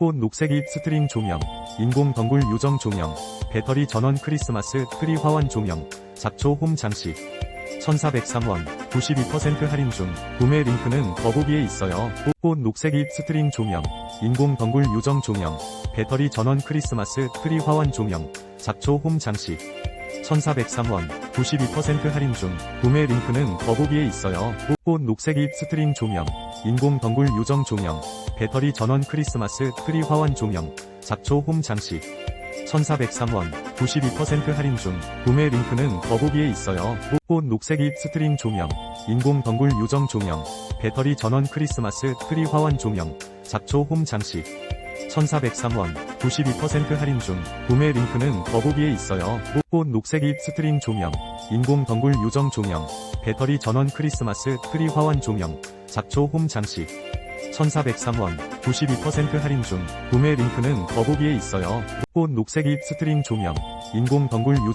꽃 녹색 잎 스트링 조명, 인공 덩굴 요정 조명, 배터리 전원 크리스마스 트리 화환 조명, 잡초 홈 장식. 1403원, 92% 할인 중, 구매 링크는 더보기에 있어요. 꽃, 꽃 녹색 잎 스트링 조명, 인공 덩굴 요정 조명, 배터리 전원 크리스마스 트리 화환 조명, 잡초 홈 장식. 1403원, 92% 할인 중, 구매 링크는 더보기에 있어요. 꽃, 꽃 녹색 잎 스트링 조명, 인공 덩굴 요정 조명, 배터리 전원 크리스마스 트리 화환 조명, 잡초 홈 장식. 1403원, 92% 할인 중, 구매 링크는 더보기에 있어요. 꽃, 꽃 녹색 잎 스트링 조명, 인공 덩굴 요정 조명, 배터리 전원 크리스마스 트리 화환 조명, 잡초 홈 장식. 1403원, 92% 할인 중, 구매 링크는 더보기에 있어요. 꽃, 꽃 녹색 잎 스트링 조명, 인공 덩굴 요정 조명, 배터리 전원 크리스마스 트리 화환 조명, 잡초 홈 장식. 1403원, 92% 할인 중, 구매 링크는 더보기에 있어요. 꽃 녹색 잎 스트링 조명, 인공 덩굴 요정